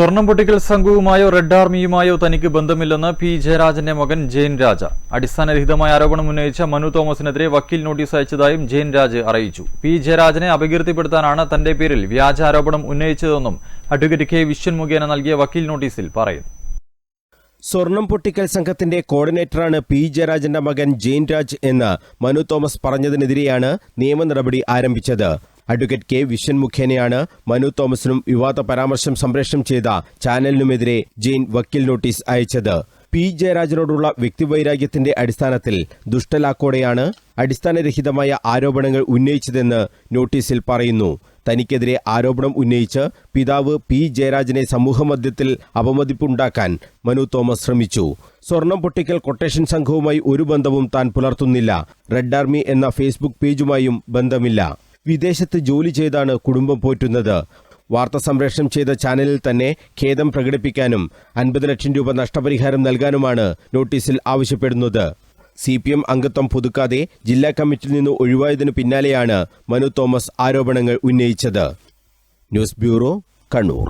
സ്വർണം പൊട്ടിക്കൽ സംഘവുമായോ റെഡ് ആർമിയുമായോ തനിക്ക് ബന്ധമില്ലെന്ന് പി ജയരാജന്റെ മകൻ ജയൻ രാജ. അടിസ്ഥാനരഹിതമായ ആരോപണം ഉന്നയിച്ച മനു തോമസിനെതിരെ വക്കീൽ നോട്ടീസ് അയച്ചതായും ജയൻ രാജ് അറിയിച്ചു. പി ജയരാജനെ അപകീർത്തിപ്പെടുത്താനാണ് തന്റെ പേരിൽ വ്യാജ ആരോപണം ഉന്നയിച്ചതെന്നും അഡ്വക്കേറ്റ് കെ വിശ്വൻ മുഖേന നൽകിയ വക്കീൽ നോട്ടീസിൽ പറയുന്നു. സ്വർണം പൊട്ടിക്കൽ സംഘത്തിന്റെ കോർഡിനേറ്ററാണ് പി ജയരാജന്റെ മകൻ ജെയിൻ രാജ് എന്ന് മനു തോമസ് പറഞ്ഞതിനെതിരെയാണ് നിയമ നടപടി ആരംഭിച്ചത്. അഡ്വക്കേറ്റ് കെ വിശ്വൻ മുഖേനയാണ് മനു തോമസിനും വിവാദ പരാമർശം സംപ്രേഷണം ചെയ്ത ചാനലിനുമെതിരെ ജെയിൻ വക്കീൽ നോട്ടീസ് അയച്ചത്. പി ജയരാജനോടുള്ള വ്യക്തിവൈരാഗ്യത്തിന്റെ അടിസ്ഥാനത്തിൽ ദുഷ്ടലാക്കോടെയാണ് അടിസ്ഥാനരഹിതമായ ആരോപണങ്ങൾ ഉന്നയിച്ചതെന്ന് നോട്ടീസിൽ പറയുന്നു. തനിക്കെതിരെ ആരോപണം ഉന്നയിച്ച് പിതാവ് പി ജയരാജനെ സമൂഹമധ്യത്തിൽ അപമതിപ്പുണ്ടാക്കാൻ മനു തോമസ് ശ്രമിച്ചു. സ്വർണം പൊട്ടിക്കൽ കൊട്ടേഷൻ സംഘവുമായി ഒരു ബന്ധവും താൻ പുലർത്തുന്നില്ല. റെഡ് ആർമി എന്ന ഫേസ്ബുക്ക് പേജുമായും ബന്ധമില്ല. വിദേശത്ത് ജോലി ചെയ്താണ് കുടുംബം പോറ്റുന്നത്. വാർത്ത സംപ്രേഷണം ചെയ്ത ചാനലിൽ തന്നെ ഖേദം പ്രകടിപ്പിക്കാനും അൻപത് ലക്ഷം രൂപ നഷ്ടപരിഹാരം നൽകാനുമാണ് നോട്ടീസിൽ ആവശ്യപ്പെടുന്നത്. സി പി എം അംഗത്വം പുതുക്കാതെ ജില്ലാ കമ്മിറ്റിയിൽ നിന്ന് ഒഴിവായതിനു പിന്നാലെയാണ് മനു തോമസ് ആരോപണങ്ങൾ ഉന്നയിച്ചത്. News bureau Kannur.